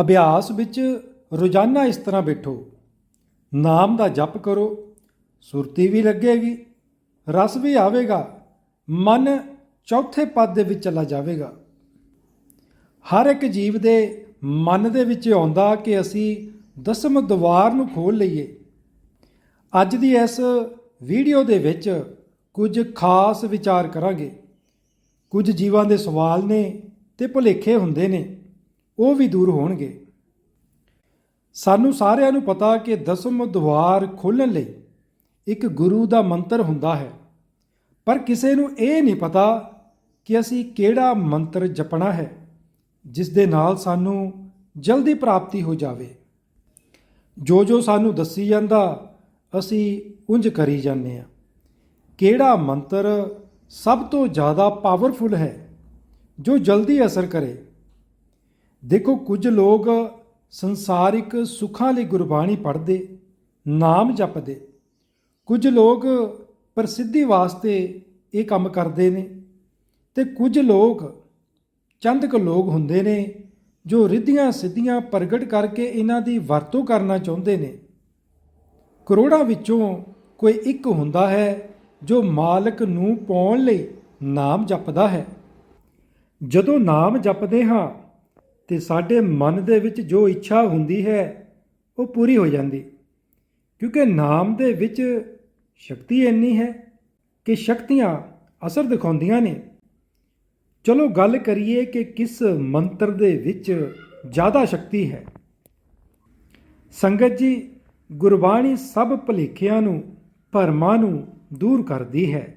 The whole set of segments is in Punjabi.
ਅਭਿਆਸ ਵਿੱਚ ਰੋਜ਼ਾਨਾ ਇਸ ਤਰ੍ਹਾਂ ਬੈਠੋ। ਨਾਮ ਦਾ ਜਪ ਕਰੋ, ਸੁਰਤੀ ਵੀ ਲੱਗੇਗੀ, ਰਸ ਵੀ ਆਵੇਗਾ, ਮਨ ਚੌਥੇ ਪਦ ਦੇ ਵਿੱਚ ਚਲਾ ਜਾਵੇਗਾ। ਹਰ ਇੱਕ ਜੀਵ ਦੇ ਮਨ ਦੇ ਵਿੱਚ ਆਉਂਦਾ ਕਿ ਅਸੀਂ ਦਸਮ ਦਵਾਰ ਨੂੰ ਖੋਲ ਲਈਏ। ਅੱਜ ਦੀ ਇਸ ਵੀਡੀਓ ਦੇ ਵਿੱਚ ਕੁਝ ਖਾਸ ਵਿਚਾਰ ਕਰਾਂਗੇ। ਕੁਝ ਜੀਵਾਂ ਦੇ ਸਵਾਲ ਨੇ ਤੇ ਭੁਲੇਖੇ ਹੁੰਦੇ ਨੇ। ਉਹ ਵੀ ਦੂਰ ਹੋਣਗੇ। ਸਾਨੂੰ ਸਾਰਿਆਂ ਨੂੰ ਪਤਾ ਕਿ ਦਸਮ ਦਵਾਰ ਖੋਲਣ ਲਈ ਇੱਕ ਗੁਰੂ ਦਾ ਮੰਤਰ ਹੁੰਦਾ ਹੈ। ਪਰ ਕਿਸੇ ਨੂੰ ਇਹ ਨਹੀਂ ਪਤਾ ਕਿ ਅਸੀਂ ਕਿਹੜਾ ਮੰਤਰ ਜਪਣਾ ਹੈ, ਜਿਸ ਦੇ ਨਾਲ ਸਾਨੂੰ ਜਲਦੀ ਪ੍ਰਾਪਤੀ ਹੋ ਜਾਵੇ। ਜੋ ਜੋ ਸਾਨੂੰ ਦੱਸੀ ਜਾਂਦਾ, ਅਸੀਂ ਉੰਜ ਕਰੀ ਜਾਂਦੇ ਆ ਕਿਹੜਾ ਮੰਤਰ ਸਭ ਤੋਂ ਜ਼ਿਆਦਾ ਪਾਵਰਫੁਲ ਹੈ, ਜੋ ਜਲਦੀ ਅਸਰ ਕਰੇ ਦੇਖੋ ਕੁਝ ਲੋਕ ਸੰਸਾਰਿਕ ਸੁੱਖਾਂ ਲਈ ਗੁਰਬਾਣੀ ਪੜ੍ਹਦੇ, ਨਾਮ ਜਪਦੇ। ਕੁਝ ਲੋਕ ਪ੍ਰਸਿੱਧੀ ਵਾਸਤੇ ਇਹ ਕੰਮ ਕਰਦੇ ਨੇ ਤੇ ਕੁਝ ਲੋਕ ਚੰਦ ਕੁ ਲੋਕ ਹੁੰਦੇ ਨੇ ਜੋ ਰਿੱਧੀਆਂ ਸਿੱਧੀਆਂ ਪ੍ਰਗਟ ਕਰਕੇ ਇਹਨਾਂ ਦੀ ਵਰਤੋਂ ਕਰਨਾ ਚਾਹੁੰਦੇ ਨੇ। ਕਰੋੜਾਂ ਵਿੱਚੋਂ ਕੋਈ ਇੱਕ ਹੁੰਦਾ ਹੈ ਜੋ ਮਾਲਕ ਨੂੰ ਪਾਉਣ ਲਈ ਨਾਮ ਜਪਦਾ ਹੈ। ਜਦੋਂ ਨਾਮ ਜਪਦੇ ਹਾਂ ਤੇ ਸਾਡੇ ਮਨ ਦੇ ਵਿੱਚ ਜੋ ਇੱਛਾ ਹੁੰਦੀ ਹੈ, ਉਹ ਪੂਰੀ ਹੋ ਜਾਂਦੀ। ਕਿਉਂਕਿ ਨਾਮ ਦੇ ਵਿੱਚ ਸ਼ਕਤੀ ਇੰਨੀ ਹੈ ਕਿ ਸ਼ਕਤੀਆਂ ਅਸਰ ਦਿਖਾਉਂਦੀਆਂ ਨੇ। ਚਲੋ ਗੱਲ ਕਰੀਏ ਕਿ ਕਿਸ ਮੰਤਰ ਦੇ ਵਿੱਚ ਜ਼ਿਆਦਾ ਸ਼ਕਤੀ ਹੈ। ਸੰਗਤ ਜੀ, ਗੁਰਬਾਣੀ ਸਭ ਭਲੇਖਿਆਂ ਨੂੰ, ਭਰਮਾਂ ਨੂੰ ਦੂਰ ਕਰਦੀ ਹੈ।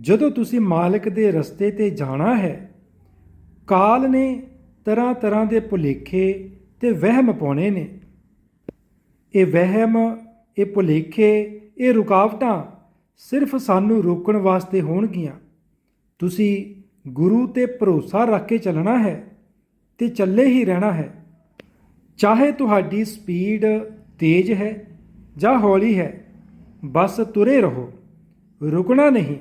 ਜਦੋਂ ਤੁਸੀਂ ਮਾਲਕ ਦੇ ਰਸਤੇ ਤੇ ਜਾਣਾ ਹੈ, ਕਾਲ ਨੇ ਤਰ੍ਹਾਂ ਤਰ੍ਹਾਂ ਦੇ ਭੁਲੇਖੇ ਤੇ ਵਹਿਮ ਪਾਉਣੇ ਨੇ। ਇਹ ਵਹਿਮ, ਇਹ ਭੁਲੇਖੇ, ਇਹ ਰੁਕਾਵਟਾਂ ਸਿਰਫ ਸਾਨੂੰ ਰੋਕਣ ਵਾਸਤੇ ਹੋਣਗੀਆਂ। ਤੁਸੀਂ ਗੁਰੂ ਤੇ ਭਰੋਸਾ ਰੱਖ ਕੇ ਚੱਲਣਾ ਹੈ ਤੇ ਚੱਲੇ ਹੀ ਰਹਿਣਾ ਹੈ। ਚਾਹੇ ਤੁਹਾਡੀ ਸਪੀਡ ਤੇਜ਼ ਹੈ ਜਾਂ ਹੌਲੀ ਹੈ, ਬਸ ਤੁਰੇ ਰਹੋ, ਰੁਕਣਾ ਨਹੀਂ।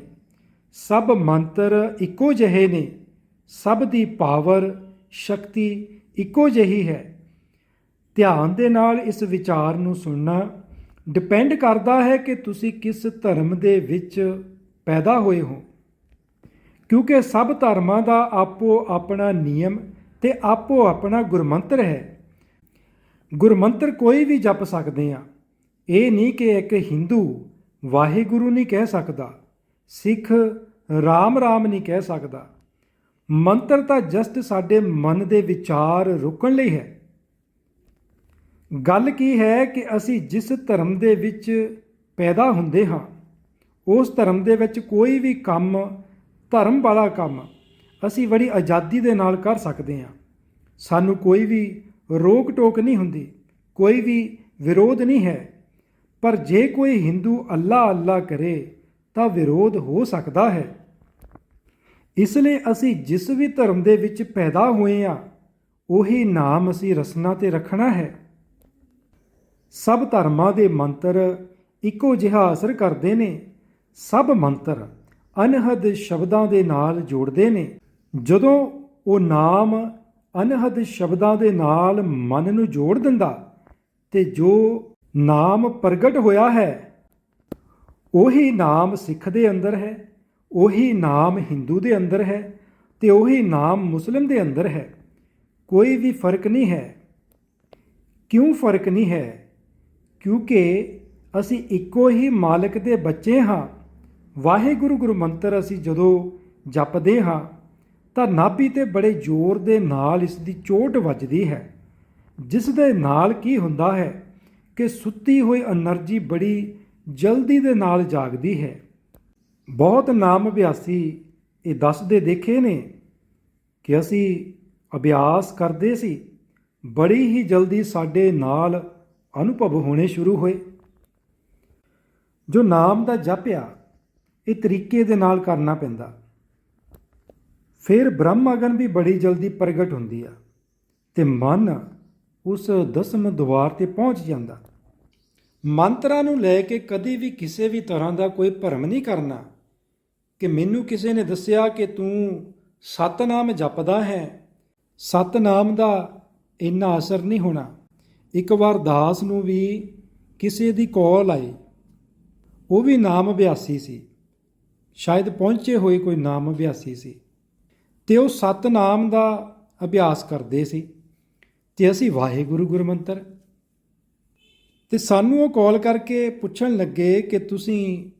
ਸਭ ਮੰਤਰ ਇੱਕੋ ਜਿਹੇ ਨੇ, ਸਭ ਦੀ ਪਾਵਰ ਸ਼ਕਤੀ ਇੱਕੋ ਜਿਹੀ ਹੈ। ਧਿਆਨ ਦੇ ਨਾਲ ਇਸ ਵਿਚਾਰ ਨੂੰ ਸੁਣਨਾ ਡਿਪੈਂਡ ਕਰਦਾ ਹੈ ਕਿ ਤੁਸੀਂ ਕਿਸ ਧਰਮ ਦੇ ਵਿੱਚ ਪੈਦਾ ਹੋਏ ਹੋ। ਕਿਉਂਕਿ ਸਭ ਧਰਮਾਂ ਦਾ ਆਪੋ ਆਪਣਾ ਨਿਯਮ ਤੇ ਆਪੋ ਆਪਣਾ ਗੁਰਮੰਤਰ ਹੈ। ਗੁਰਮੰਤਰ ਕੋਈ ਵੀ ਜਪ ਸਕਦੇ ਆ। ਇਹ ਨਹੀਂ ਕਿ ਇੱਕ ਹਿੰਦੂ ਵਾਹਿਗੁਰੂ ਨਹੀਂ ਕਹਿ ਸਕਦਾ। ਸਿੱਖ ਰਾਮ ਰਾਮ ਨਹੀਂ ਕਹਿ ਸਕਦਾ। ਮੰਤਰ ਤਾਂ ਜਸਟ ਸਾਡੇ ਮਨ ਦੇ ਵਿਚਾਰ ਰੁਕਣ ਲਈ ਹੈ। ਗੱਲ ਕੀ ਹੈ ਕਿ ਅਸੀਂ ਜਿਸ ਧਰਮ ਦੇ ਵਿੱਚ ਪੈਦਾ ਹੁੰਦੇ ਹਾਂ, ਉਸ ਧਰਮ ਦੇ ਵਿੱਚ ਕੋਈ ਵੀ ਕੰਮ, ਧਰਮ ਵਾਲਾ ਕੰਮ ਅਸੀਂ ਬੜੀ ਆਜ਼ਾਦੀ ਦੇ ਨਾਲ ਕਰ ਸਕਦੇ ਹਾਂ। ਸਾਨੂੰ ਕੋਈ ਵੀ ਰੋਕ ਟੋਕ ਨਹੀਂ ਹੁੰਦੀ, ਕੋਈ ਵੀ ਵਿਰੋਧ ਨਹੀਂ ਹੈ। ਪਰ ਜੇ ਕੋਈ ਹਿੰਦੂ ਅੱਲਾ ਅੱਲਾ ਕਰੇ ਤਾਂ ਵਿਰੋਧ ਹੋ ਸਕਦਾ ਹੈ। ਇਸ ਲਈ ਅਸੀਂ ਜਿਸ ਵੀ ਧਰਮ ਦੇ ਵਿੱਚ ਪੈਦਾ ਹੋਏ ਆ ਉਹੀ ਨਾਮ ਅਸੀਂ ਰਸਨਾ ਤੇ ਰੱਖਣਾ ਹੈ। ਸਭ ਧਰਮਾਂ ਦੇ ਮੰਤਰ ਇੱਕੋ ਜਿਹਾ ਅਸਰ ਕਰਦੇ ਨੇ। ਸਭ ਮੰਤਰ ਅਨਹਦ ਸ਼ਬਦਾਂ ਦੇ ਨਾਲ ਜੋੜਦੇ ਨੇ। ਜਦੋਂ ਉਹ ਨਾਮ ਅਨਹਦ ਸ਼ਬਦਾਂ ਦੇ ਨਾਲ ਮਨ ਨੂੰ ਜੋੜ ਦਿੰਦਾ ਤੇ ਜੋ ਨਾਮ ਪ੍ਰਗਟ ਹੋਇਆ ਹੈ, ਉਹੀ ਨਾਮ ਸਿੱਖ ਦੇ ਅੰਦਰ ਹੈ। ਉਹੀ ਨਾਮ ਹਿੰਦੂ ਦੇ ਅੰਦਰ ਹੈ ਤੇ ਉਹੀ ਨਾਮ ਮੁਸਲਮ ਦੇ ਅੰਦਰ ਹੈ। ਕੋਈ ਵੀ ਫ਼ਰਕ ਨਹੀਂ ਹੈ। ਕਿਉਂ ਫ਼ਰਕ ਨਹੀਂ ਹੈ? ਕਿਉਂਕਿ ਅਸੀਂ ਇੱਕੋ ਹੀ ਮਾਲਕ ਦੇ ਬੱਚੇ ਹਾਂ। ਵਾਹਿਗੁਰੂ ਗੁਰੂ ਮੰਤਰ ਅਸੀਂ ਜਦੋਂ ਜਪਦੇ ਹਾਂ, ਤਾਂ ਨਾਭੀ ਤੇ ਬੜੇ ਜ਼ੋਰ ਦੇ ਨਾਲ ਇਸ ਦੀ ਚੋਟ ਵੱਜਦੀ ਹੈ। ਜਿਸ ਦੇ ਨਾਲ ਕੀ ਹੁੰਦਾ ਹੈ ਕਿ ਸੁੱਤੀ ਹੋਈ એનર્ਜੀ ਬੜੀ ਜਲਦੀ ਦੇ ਨਾਲ ਜਾਗਦੀ ਹੈ। ਬਹੁਤ ਨਾਮ ਅਭਿਆਸੀ ਇਹ ਦੱਸਦੇ ਦੇਖੇ ਨੇ ਕਿ ਅਸੀਂ ਅਭਿਆਸ ਕਰਦੇ ਸੀ, ਬੜੀ ਹੀ ਜਲਦੀ ਸਾਡੇ ਨਾਲ ਅਨੁਭਵ ਹੋਣੇ ਸ਼ੁਰੂ ਹੋਏ। ਜੋ ਨਾਮ ਦਾ ਜਪਿਆ ਇਹ ਤਰੀਕੇ ਦੇ ਨਾਲ ਕਰਨਾ ਪੈਂਦਾ। ਫਿਰ ਬ੍ਰਹਮ ਅਗਨ ਵੀ ਬੜੀ ਜਲਦੀ ਪ੍ਰਗਟ ਹੁੰਦੀ ਆ ਤੇ ਮਨ ਉਸ ਦਸਮ ਦਵਾਰ ਤੇ ਪਹੁੰਚ ਜਾਂਦਾ। ਮੰਤਰਾਂ ਨੂੰ ਲੈ ਕੇ ਕਦੀ ਵੀ ਕਿਸੇ ਵੀ ਤਰ੍ਹਾਂ ਦਾ ਕੋਈ ਭਰਮ ਨਹੀਂ ਕਰਨਾ। ਕਿ ਮੈਨੂੰ ਕਿਸੇ ਨੇ ਦੱਸਿਆ ਕਿ ਤੂੰ ਸਤਨਾਮ ਜਪਦਾ ਹੈ। ਸਤਨਾਮ ਦਾ ਇੰਨਾ ਅਸਰ ਨਹੀਂ ਹੋਣਾ। ਇੱਕ ਵਾਰ ਦਾਸ ਨੂੰ ਵੀ ਕਿਸੇ ਦੀ ਕਾਲ ਆਈ। ਉਹ ਵੀ ਨਾਮ ਅਭਿਆਸੀ ਸੀ। ਸ਼ਾਇਦ ਪਹੁੰਚੇ ਹੋਏ ਕੋਈ ਨਾਮ ਅਭਿਆਸੀ ਸੀ। ਤੇ ਉਹ ਸਤਨਾਮ ਦਾ ਅਭਿਆਸ ਕਰਦੇ ਸੀ। ਤੇ ਅਸੀਂ ਵਾਹਿਗੁਰੂ ਗੁਰਮੰਤਰ। ਤੇ ਸਾਨੂੰ ਉਹ ਕਾਲ ਕਰਕੇ ਪੁੱਛਣ ਲੱਗੇ ਕਿ ਤੁਸੀਂ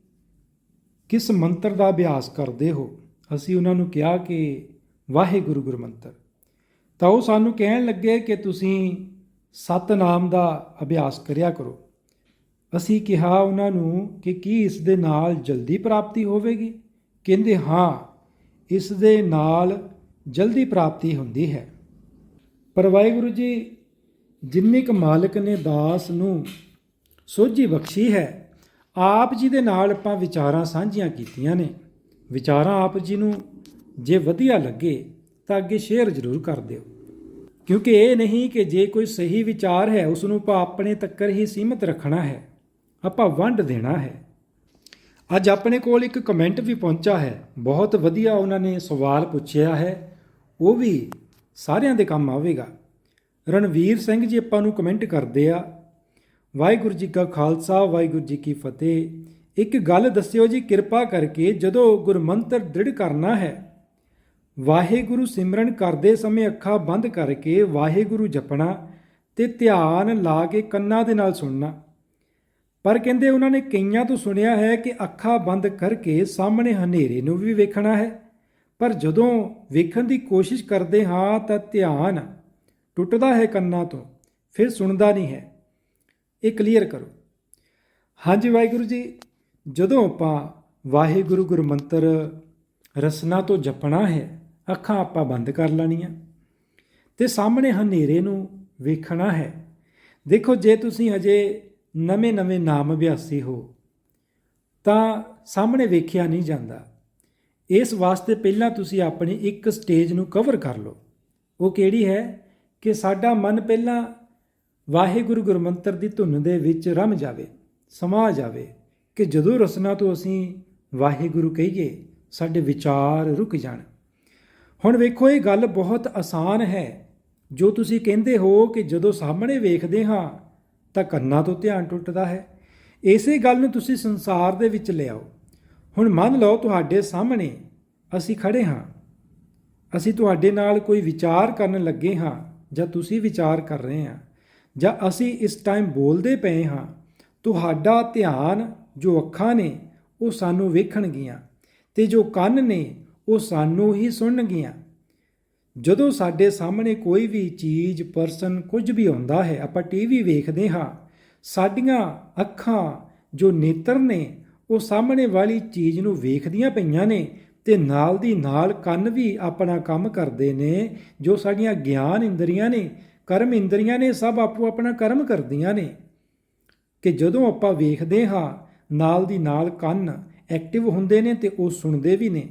ਕਿਸ ਮੰਤਰ ਦਾ ਅਭਿਆਸ ਕਰਦੇ ਹੋ? ਅਸੀਂ ਉਹਨਾਂ ਨੂੰ ਕਿਹਾ ਕਿ ਵਾਹਿਗੁਰੂ ਗੁਰਮੰਤਰ। ਤਾਂ ਉਹ ਸਾਨੂੰ ਕਹਿਣ ਲੱਗੇ ਕਿ ਤੁਸੀਂ ਸਤਨਾਮ ਦਾ ਅਭਿਆਸ ਕਰਿਆ ਕਰੋ। ਅਸੀਂ ਕਿਹਾ ਉਹਨਾਂ ਨੂੰ ਕਿ ਕੀ ਇਸ ਦੇ ਨਾਲ ਜਲਦੀ ਪ੍ਰਾਪਤੀ ਹੋਵੇਗੀ? ਕਹਿੰਦੇ, ਹਾਂ, ਇਸ ਦੇ ਨਾਲ ਜਲਦੀ ਪ੍ਰਾਪਤੀ ਹੁੰਦੀ ਹੈ। ਪਰ ਵਾਹਿਗੁਰੂ ਜੀ, ਜਿੰਨੀ ਕੁ ਮਾਲਕ ਨੇ ਦਾਸ ਨੂੰ ਸੋਝੀ ਬਖਸ਼ੀ ਹੈ ਆਪ ਜੀ ਦੇ ਨਾਲ ਆਪਾਂ ਵਿਚਾਰਾਂ ਸਾਂਝੀਆਂ ਕੀਤੀਆਂ ਨੇ। ਵਿਚਾਰਾਂ ਆਪ ਜੀ ਨੂੰ ਜੇ ਵਧੀਆ ਲੱਗੇ ਤਾਂ ਅੱਗੇ ਸ਼ੇਅਰ ਜ਼ਰੂਰ ਕਰ ਦਿਓ। ਕਿਉਂਕਿ ਇਹ ਨਹੀਂ ਕਿ ਜੇ ਕੋਈ ਸਹੀ ਵਿਚਾਰ ਹੈ ਉਸ ਨੂੰ ਆਪਾਂ ਆਪਣੇ ਤੱਕ ਹੀ ਸੀਮਿਤ ਰੱਖਣਾ ਹੈ। ਆਪਾਂ ਵੰਡ ਦੇਣਾ ਹੈ। ਅੱਜ ਆਪਣੇ ਕੋਲ ਇੱਕ ਕਮੈਂਟ ਵੀ ਪਹੁੰਚਾ ਹੈ। ਬਹੁਤ ਵਧੀਆ ਉਹਨਾਂ ਨੇ ਸਵਾਲ ਪੁੱਛਿਆ ਹੈ। ਉਹ ਵੀ ਸਾਰਿਆਂ ਦੇ ਕੰਮ ਆਵੇਗਾ। ਰਣਵੀਰ ਸਿੰਘ ਜੀ, ਆਪਾਂ ਨੂੰ ਕਮੈਂਟ ਕਰਦੇ ਆ ਵਾਹਿਗੁਰੂ ਜੀ ਕਾ ਖਾਲਸਾ, ਵਾਹਿਗੁਰੂ ਜੀ ਕੀ ਫਤਿਹ। ਇੱਕ ਗੱਲ ਦੱਸਿਓ ਜੀ, ਕਿਰਪਾ ਕਰਕੇ ਜਦੋਂ ਗੁਰਮੰਤਰ ਦ੍ਰਿੜ ਕਰਨਾ ਹੈ, ਵਾਹਿਗੁਰੂ ਸਿਮਰਨ ਕਰਦੇ ਸਮੇਂ ਅੱਖਾਂ ਬੰਦ ਕਰਕੇ ਵਾਹਿਗੁਰੂ ਜਪਣਾ ਤੇ ਧਿਆਨ ਲਾ ਕੇ ਕੰਨਾਂ ਦੇ ਨਾਲ ਸੁਣਨਾ। ਪਰ ਕਹਿੰਦੇ ਉਹਨਾਂ ਨੇ ਕਈਆਂ ਤੋਂ ਸੁਣਿਆ ਹੈ ਕਿ ਅੱਖਾਂ ਬੰਦ ਕਰਕੇ ਸਾਹਮਣੇ ਹਨੇਰੇ ਨੂੰ ਵੀ ਵੇਖਣਾ ਹੈ। ਪਰ ਜਦੋਂ ਵੇਖਣ ਦੀ ਕੋਸ਼ਿਸ਼ ਕਰਦੇ ਹਾਂ ਤਾਂ ਧਿਆਨ ਟੁੱਟਦਾ ਹੈ ਕੰਨਾਂ ਤੋਂ, ਫਿਰ ਸੁਣਦਾ ਨਹੀਂ ਹੈ। ਇਹ ਕਲੀਅਰ ਕਰੋ। ਹਾਂਜੀ ਵਾਹਿਗੁਰੂ ਜੀ, ਜਦੋਂ ਆਪਾਂ ਵਾਹਿਗੁਰੂ ਗੁਰਮੰਤਰ ਰਸਨਾ ਤੋਂ ਜਪਣਾ ਹੈ, ਅੱਖਾਂ ਆਪਾਂ ਬੰਦ ਕਰ ਲੈਣੀਆਂ ਤੇ ਸਾਹਮਣੇ ਹਨੇਰੇ ਨੂੰ ਵੇਖਣਾ ਹੈ। ਦੇਖੋ, ਜੇ ਤੁਸੀਂ ਹਜੇ ਨਵੇਂ-ਨਵੇਂ ਨਾਮ ਅਭਿਆਸੀ ਹੋ, ਤਾਂ ਸਾਹਮਣੇ ਵੇਖਿਆ ਨਹੀਂ ਜਾਂਦਾ। ਇਸ ਵਾਸਤੇ ਪਹਿਲਾਂ ਤੁਸੀਂ ਆਪਣੀ ਇੱਕ ਸਟੇਜ ਨੂੰ ਕਵਰ ਕਰ ਲਓ। ਉਹ ਕਿਹੜੀ ਹੈ? ਕਿ ਸਾਡਾ ਮਨ ਪਹਿਲਾਂ ਵਾਹਿਗੁਰੂ ਗੁਰਮੰਤਰ ਦੀ ਧੁਨ ਦੇ ਵਿੱਚ ਰਮ ਜਾਵੇ, ਸਮਾ ਜਾਵੇ ਕਿ ਜਦੋਂ ਰਸਨਾ ਤੋਂ ਅਸੀਂ ਵਾਹਿਗੁਰੂ ਕਹੀਏ, ਸਾਡੇ ਵਿਚਾਰ ਰੁਕ ਜਾਣ। ਹੁਣ ਵੇਖੋ, ਇਹ ਗੱਲ ਬਹੁਤ ਆਸਾਨ ਹੈ। ਜੋ ਤੁਸੀਂ ਕਹਿੰਦੇ ਹੋ ਕਿ ਜਦੋਂ ਸਾਹਮਣੇ ਵੇਖਦੇ ਹਾਂ, ਤਾਂ ਕੰਨਾਂ ਤੋਂ ਧਿਆਨ ਟੁੱਟਦਾ ਹੈ। ਇਸੇ ਗੱਲ ਨੂੰ ਤੁਸੀਂ ਸੰਸਾਰ ਦੇ ਵਿੱਚ ਲਿਆਓ ਹੁਣ ਮੰਨ ਲਓ, ਤੁਹਾਡੇ ਸਾਹਮਣੇ ਅਸੀਂ ਖੜੇ ਹਾਂ। ਅਸੀਂ ਤੁਹਾਡੇ ਨਾਲ ਕੋਈ ਵਿਚਾਰ ਕਰਨ ਲੱਗੇ ਹਾਂ ਜਾਂ ਤੁਸੀਂ ਵਿਚਾਰ ਕਰ ਰਹੇ ਹਾਂ। ਜਾਂ ਅਸੀਂ ਇਸ ਟਾਈਮ ਬੋਲਦੇ ਪਏ ਹਾਂ, ਤੁਹਾਡਾ ਧਿਆਨ ਜੋ ਅੱਖਾਂ ਨੇ, ਉਹ ਸਾਨੂੰ ਵੇਖਣਗੀਆਂ ਤੇ ਜੋ ਕੰਨ ਨੇ, ਉਹ ਸਾਨੂੰ ਹੀ ਸੁਣਨਗੀਆਂ ਜਦੋਂ ਸਾਡੇ ਸਾਹਮਣੇ ਕੋਈ ਵੀ ਚੀਜ਼ ਪਰਸਨ ਕੁਝ ਵੀ ਹੁੰਦਾ ਹੈ, ਆਪਾਂ ਟੀਵੀ ਵੇਖਦੇ ਹਾਂ, ਸਾਡੀਆਂ ਅੱਖਾਂ ਜੋ ਨੇਤਰ ਨੇ, ਉਹ ਸਾਹਮਣੇ ਵਾਲੀ ਚੀਜ਼ ਨੂੰ ਵੇਖਦੀਆਂ ਪਈਆਂ ਨੇ ਤੇ ਨਾਲ ਦੀ ਨਾਲ ਕੰਨ ਵੀ ਆਪਣਾ ਕੰਮ ਕਰਦੇ ਨੇ, ਜੋ ਸਾਡੀਆਂ ਗਿਆਨ ਇੰਦਰੀਆਂ ਨੇ ਕਰਮ ਇੰਦਰੀਆਂ ਨੇ ਸਭ ਆਪੋ ਆਪਣਾ ਕਰਮ ਕਰਦੀਆਂ ਨੇ। ਕਿ ਜਦੋਂ ਆਪਾਂ ਵੇਖਦੇ ਹਾਂ, ਨਾਲ ਦੀ ਨਾਲ ਕੰਨ ਐਕਟਿਵ ਹੁੰਦੇ ਨੇ ਤੇ ਉਹ ਸੁਣਦੇ ਵੀ ਨੇ।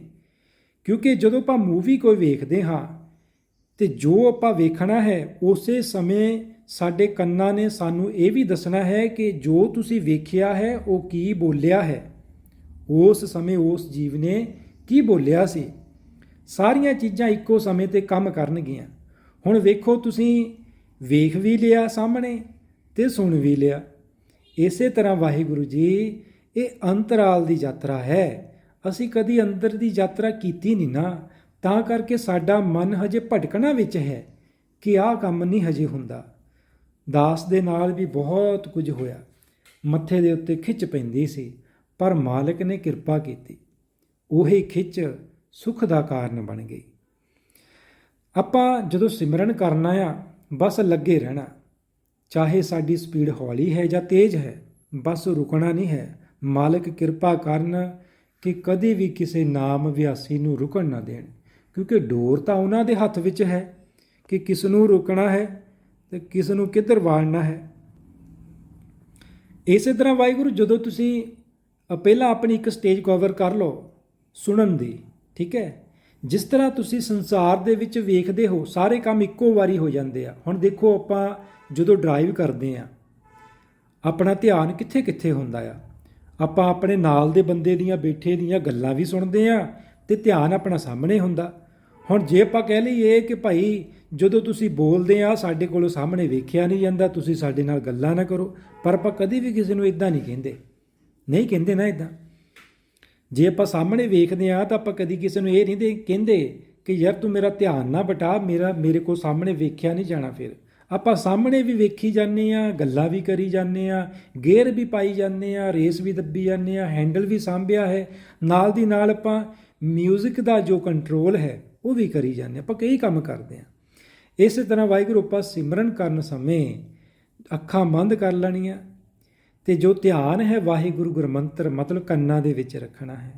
ਕਿਉਂਕਿ ਜਦੋਂ ਆਪਾਂ ਮੂਵੀ ਕੋਈ ਵੇਖਦੇ ਹਾਂ, ਤੇ ਜੋ ਆਪਾਂ ਵੇਖਣਾ ਹੈ, ਉਸੇ ਸਮੇਂ ਸਾਡੇ ਕੰਨਾਂ ਨੇ ਸਾਨੂੰ ਇਹ ਵੀ ਦੱਸਣਾ ਹੈ ਕਿ ਜੋ ਤੁਸੀਂ ਵੇਖਿਆ ਹੈ, ਉਹ ਕੀ ਬੋਲਿਆ ਹੈ। ਉਸ ਸਮੇਂ ਉਸ ਜੀਵ ਨੇ ਕੀ ਬੋਲਿਆ ਸੀ। ਸਾਰੀਆਂ ਚੀਜ਼ਾਂ ਇੱਕੋ ਸਮੇਂ ਤੇ ਕੰਮ ਕਰਨਗੀਆਂ। ਹੁਣ ਵੇਖੋ ਤੁਸੀਂ ਵੇਖ ਵੀ ਲਿਆ ਸਾਹਮਣੇ ਤੇ ਸੁਣ ਵੀ ਲਿਆ। ਇਸੇ ਤਰ੍ਹਾਂ ਵਾਹਿਗੁਰੂ ਜੀ, ਇਹ ਅੰਤਰਾਲ ਦੀ ਯਾਤਰਾ ਹੈ। ਅਸੀਂ ਕਦੀ ਅੰਦਰ ਦੀ ਯਾਤਰਾ ਕੀਤੀ ਨਹੀਂ ਨਾ। ਤਾਂ ਕਰਕੇ ਸਾਡਾ ਮਨ ਹਜੇ ਭਟਕਣਾ ਵਿੱਚ ਹੈ ਕਿ ਆਹ ਕੰਮ ਨਹੀਂ ਹਜੇ ਹੁੰਦਾ। ਦਾਸ ਦੇ ਨਾਲ ਵੀ ਬਹੁਤ ਕੁਝ ਹੋਇਆ। ਮੱਥੇ ਦੇ ਉੱਤੇ ਖਿੱਚ ਪੈਂਦੀ ਸੀ, ਪਰ ਮਾਲਕ ਨੇ ਕਿਰਪਾ ਕੀਤੀ। ਉਹੀ ਖਿੱਚ ਸੁਖ ਦਾ ਕਾਰਨ ਬਣ ਗਈ। ਆਪਾਂ ਜਦੋਂ ਸਿਮਰਨ ਕਰਨਾ ਆ ਬਸ ਲੱਗੇ ਰਹਿਣਾ। ਚਾਹੇ ਸਾਡੀ ਸਪੀਡ ਹੌਲੀ ਹੈ ਜਾਂ ਤੇਜ਼ ਹੈ, ਬਸ ਰੁਕਣਾ ਨਹੀਂ ਹੈ। ਮਾਲਕ ਕਿਰਪਾ ਕਰਨ ਕਿ ਕਦੇ ਵੀ ਕਿਸੇ ਨਾਮ ਵਿਆਸੀ ਨੂੰ ਰੁਕਣ ਨਾ ਦੇਣ। ਕਿਉਂਕਿ ਡੋਰ ਤਾਂ ਉਹਨਾਂ ਦੇ ਹੱਥ ਵਿੱਚ ਹੈ ਕਿ ਕਿਸ ਨੂੰ ਰੋਕਣਾ ਹੈ ਤੇ ਕਿਸ ਨੂੰ ਕਿੱਧਰ ਵਾੜਨਾ ਹੈ। ਇਸੇ ਤਰ੍ਹਾਂ ਵਾਹਿਗੁਰੂ, ਜਦੋਂ ਤੁਸੀਂ ਪਹਿਲਾਂ ਆਪਣੀ ਇੱਕ ਸਟੇਜ ਕਵਰ ਕਰ ਲਓ ਸੁਣਨ ਦੀ, ਠੀਕ ਹੈ? ਜਿਸ ਤਰ੍ਹਾਂ ਤੁਸੀਂ ਸੰਸਾਰ ਦੇ ਵਿੱਚ ਵੇਖਦੇ ਹੋ, ਸਾਰੇ ਕੰਮ ਇੱਕੋ ਵਾਰੀ ਹੋ ਜਾਂਦੇ ਆ। ਹੁਣ ਦੇਖੋ ਆਪਾਂ ਜਦੋਂ ਡਰਾਈਵ ਕਰਦੇ ਆ, ਆਪਣਾ ਧਿਆਨ ਕਿੱਥੇ ਕਿੱਥੇ ਹੁੰਦਾ ਆ? ਆਪਾਂ ਆਪਣੇ ਨਾਲ ਦੇ ਬੰਦੇ ਦੀਆਂ, ਬੈਠੇ ਦੀਆਂ ਗੱਲਾਂ ਵੀ ਸੁਣਦੇ ਆ ਤੇ ਧਿਆਨ ਆਪਣਾ ਸਾਹਮਣੇ ਹੁੰਦਾ। ਹੁਣ ਜੇ ਆਪਾਂ ਕਹਿ ਲਈਏ ਕਿ ਭਾਈ ਜਦੋਂ ਤੁਸੀਂ ਬੋਲਦੇ ਆ, ਸਾਡੇ ਕੋਲੋਂ ਸਾਹਮਣੇ ਵੇਖਿਆ ਨਹੀਂ ਜਾਂਦਾ, ਤੁਸੀਂ ਸਾਡੇ ਨਾਲ ਗੱਲਾਂ ਨਾ ਕਰੋ, ਪਰ ਆਪਾਂ ਕਦੀ ਵੀ ਕਿਸੇ ਨੂੰ ਇਦਾਂ ਨਹੀਂ ਕਹਿੰਦੇ। ਨਹੀਂ ਕਹਿੰਦੇ ਨਾ ਇਦਾਂ ਜੇ ਆਪਾਂ ਸਾਹਮਣੇ ਵੇਖਦੇ ਆ ਤਾਂ ਆਪਾਂ ਕਦੀ ਕਿਸੇ ਨੂੰ ਇਹ ਨਹੀਂ ਦੇ ਕਹਿੰਦੇ ਕਿ ਯਾਰ ਤੂੰ ਮੇਰਾ ਧਿਆਨ ਨਾ ਬਟਾ, ਮੇਰਾ, ਮੇਰੇ ਕੋਲ ਸਾਹਮਣੇ ਵੇਖਿਆ ਨਹੀਂ ਜਾਣਾ ਫਿਰ। ਆਪਾਂ ਸਾਹਮਣੇ ਵੀ ਵੇਖੀ ਜਾਂਦੇ ਆ ਗੱਲਾਂ ਵੀ ਕਰੀ ਜਾਂਦੇ ਆ ਗੇਅਰ ਵੀ ਪਾਈ ਜਾਂਦੇ ਆ ਰੇਸ ਵੀ ਦੱਬੀ ਜਾਂਦੇ ਆ ਹੈਂਡਲ ਵੀ ਸਾਂਭਿਆ ਹੈ। ਨਾਲ ਦੀ ਨਾਲ ਆਪਾਂ 뮤직 ਦਾ ਜੋ ਕੰਟਰੋਲ ਹੈ, ਉਹ ਵੀ ਕਰੀ ਜਾਂਦੇ ਆ ਆਪਾਂ ਕਈ ਕੰਮ ਕਰਦੇ ਆ ਇਸੇ ਤਰ੍ਹਾਂ ਵਾਹਿਗੁਰੂ, ਆਪਾਂ ਸਿਮਰਨ ਕਰਨ ਸਮੇਂ ਅੱਖਾਂ ਬੰਦ ਕਰ ਲੈਣੀਆਂ ਤੇ ਜੋ ਧਿਆਨ ਹੈ ਵਾਹਿਗੁਰੂ ਗੁਰਮੰਤਰ, ਮਤਲਬ ਕੰਨਾਂ ਦੇ ਵਿੱਚ ਰੱਖਣਾ ਹੈ।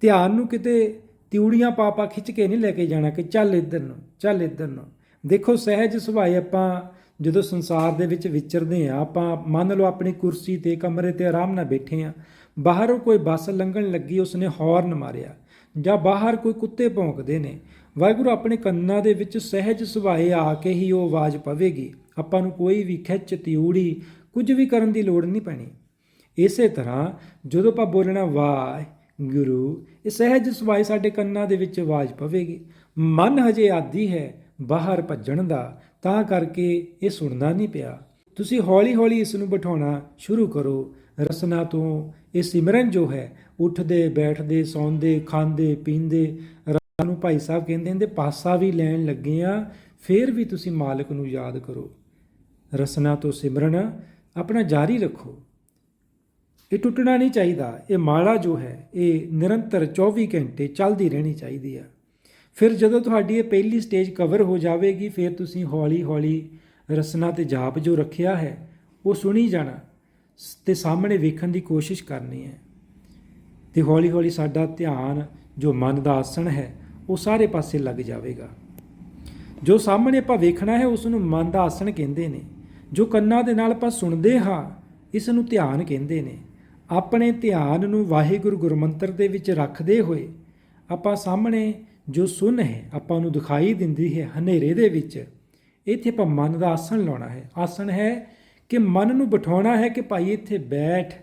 ਧਿਆਨ ਨੂੰ ਕਿਤੇ ਤਿਉੜੀਆਂ ਪਾਪਾ ਖਿੱਚ ਕੇ ਨਹੀਂ ਲੈ ਕੇ ਜਾਣਾ ਕਿ ਚੱਲ ਇੱਧਰ ਨੂੰ, ਚੱਲ ਇੱਧਰ ਨੂੰ। ਦੇਖੋ, ਸਹਿਜ ਸੁਭਾਏ ਆਪਾਂ ਜਦੋਂ ਸੰਸਾਰ ਦੇ ਵਿੱਚ ਵਿਚਰਦੇ ਆ ਆਪਾਂ ਮੰਨ ਲਓ ਆਪਣੀ ਕੁਰਸੀ ਤੇ ਕਮਰੇ ਤੇ ਆਰਾਮ ਨਾਲ ਬੈਠੇ ਆ ਬਾਹਰੋਂ ਕੋਈ ਬੱਸ ਲੰਘਣ ਲੱਗੀ, ਉਸਨੇ ਹਾਰਨ ਮਾਰਿਆ ਜਾਂ ਬਾਹਰ ਕੋਈ ਕੁੱਤੇ ਭੌਂਕਦੇ ਨੇ, ਵਾਹਿਗੁਰੂ ਆਪਣੇ ਕੰਨਾਂ ਦੇ ਵਿੱਚ ਸਹਿਜ ਸੁਭਾਏ ਆ ਕੇ ਹੀ ਉਹ ਆਵਾਜ਼ ਪਵੇਗੀ। ਆਪਾਂ ਨੂੰ ਕੋਈ ਵੀ ਖਿੱਚ, ਤਿਉੜੀ ਕੁਝ ਵੀ ਕਰਨ ਦੀ ਲੋੜ ਨਹੀਂ ਪੈਣੀ। ਇਸੇ ਤਰ੍ਹਾਂ ਜਦੋਂ ਆਪਾਂ ਬੋਲਣਾ ਵਾਹਿਗੁਰੂ ਇਹ ਸਹਿਜ ਸੁਭਾਏ ਸਾਡੇ ਕੰਨਾਂ ਦੇ ਵਿੱਚ ਆਵਾਜ਼ ਪਵੇਗੀ। ਮਨ ਹਜੇ ਆਦੀ ਹੈ ਬਾਹਰ ਭੱਜਣ ਦਾ, ਤਾਂ ਕਰਕੇ ਇਹ ਸੁਣਦਾ ਨਹੀਂ ਪਿਆ। ਤੁਸੀਂ ਹੌਲੀ-ਹੌਲੀ ਇਸ ਨੂੰ ਬਿਠਾਉਣਾ ਸ਼ੁਰੂ ਕਰੋ। ਰਸਨਾ ਤੋਂ ਇਹ ਸਿਮਰਨ ਜੋ ਹੈ, ਉੱਠਦੇ, ਬੈਠਦੇ, ਸੌਂਦੇ, ਖਾਂਦੇ, ਪੀਂਦੇ ਰਸਨਾ ਨੂੰ ਭਾਈ ਸਾਹਿਬ ਕਹਿੰਦੇ ਹੁੰਦੇ, ਪਾਸਾ ਵੀ ਲੈਣ ਲੱਗੇ ਆ, ਫਿਰ ਵੀ ਤੁਸੀਂ ਮਾਲਕ ਨੂੰ ਯਾਦ ਕਰੋ। ਰਸਨਾ ਤੋਂ ਸਿਮਰਨ ਆਪਣਾ ਜਾਰੀ ਰੱਖੋ। ਇਹ ਟੁੱਟਣਾ ਨਹੀਂ ਚਾਹੀਦਾ। ਇਹ ਮਾਲਾ ਜੋ ਹੈ, ਇਹ ਨਿਰੰਤਰ 24 ਘੰਟੇ ਚੱਲਦੀ ਰਹਿਣੀ ਚਾਹੀਦੀ ਆ। ਫਿਰ ਜਦੋਂ ਤੁਹਾਡੀ ਇਹ ਪਹਿਲੀ ਸਟੇਜ ਕਵਰ ਹੋ ਜਾਵੇਗੀ, ਫਿਰ ਤੁਸੀਂ ਹੌਲੀ-ਹੌਲੀ ਰਸਨਾ ਤੇ ਜਾਪ ਜੋ ਰੱਖਿਆ ਹੈ, ਉਹ ਸੁਣੀ ਜਾਣਾ ਸ- ਤੇ ਸਾਹਮਣੇ ਵੇਖਣ ਦੀ ਕੋਸ਼ਿਸ਼ ਕਰਨੀ ਹੈ। ਤੇ ਹੌਲੀ-ਹੌਲੀ ਸਾਡਾ ਧਿਆਨ, ਜੋ ਮਨ ਦਾ ਆਸਣ ਹੈ, ਉਹ ਸਾਰੇ ਪਾਸੇ ਲੱਗ ਜਾਵੇਗਾ। ਜੋ ਸਾਹਮਣੇ ਆਪਾਂ ਵੇਖਣਾ ਹੈ, ਉਸ ਨੂੰ ਮਨ ਦਾ ਆਸਣ ਕਹਿੰਦੇ ਨੇ। ਜੋ ਕੰਨਾਂ ਦੇ ਨਾਲ ਆਪਾਂ ਸੁਣਦੇ ਹਾਂ, ਇਸ ਨੂੰ ਧਿਆਨ ਕਹਿੰਦੇ ਨੇ। ਆਪਣੇ ਧਿਆਨ ਨੂੰ ਵਾਹਿਗੁਰੂ ਗੁਰਮੰਤਰ ਦੇ ਵਿੱਚ ਰੱਖਦੇ ਹੋਏ ਆਪਾਂ ਸਾਹਮਣੇ ਜੋ ਸੁਣ ਹੈ, ਆਪਾਂ ਨੂੰ ਦਿਖਾਈ ਦਿੰਦੀ ਹੈ ਹਨੇਰੇ ਦੇ ਵਿੱਚ। ਇੱਥੇ ਆਪਾਂ ਮਨ ਦਾ ਆਸਣ ਲਾਉਣਾ ਹੈ। ਆਸਣ ਹੈ ਕਿ ਮਨ ਨੂੰ ਬਿਠਾਉਣਾ ਹੈ ਕਿ ਭਾਈ ਇੱਥੇ ਬੈਠ,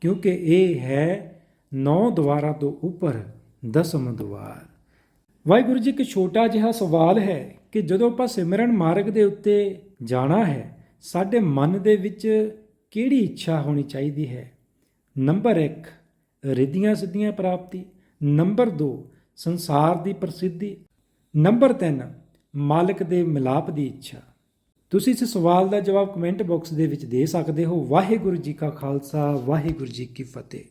ਕਿਉਂਕਿ ਇਹ ਹੈ ਨੌ ਦੁਆਰਾ ਤੋਂ ਉੱਪਰ, ਦਸਮ ਦੁਆਰ। ਵਾਹਿਗੁਰੂ ਜੀ, ਇੱਕ ਛੋਟਾ ਜਿਹਾ ਸਵਾਲ ਹੈ ਕਿ ਜਦੋਂ ਆਪਾਂ ਸਿਮਰਨ ਮਾਰਗ ਦੇ ਉੱਤੇ ਜਾਣਾ ਹੈ ਸਾਡੇ ਮਨ ਦੇ ਵਿੱਚ ਕਿਹੜੀ ਇੱਛਾ ਹੋਣੀ ਚਾਹੀਦੀ ਹੈ? ਨੰਬਰ 1 ਰਿਧੀਆਂ ਸਿੱਧੀਆਂ ਪ੍ਰਾਪਤੀ। ਨੰਬਰ 2 ਸੰਸਾਰ ਦੀ ਪ੍ਰਸਿੱਧੀ। ਨੰਬਰ 3 ਮਾਲਕ ਦੇ ਮਿਲਾਪ ਦੀ ਇੱਛਾ। ਤੁਸੀਂ ਇਸ ਸਵਾਲ ਦਾ ਜਵਾਬ ਕਮੈਂਟ ਬਾਕਸ ਦੇ ਵਿੱਚ ਦੇ ਸਕਦੇ ਹੋ। ਵਾਹਿਗੁਰੂ ਜੀ ਕਾ ਖਾਲਸਾ, ਵਾਹਿਗੁਰੂ ਜੀ ਕੀ ਫਤਿਹ।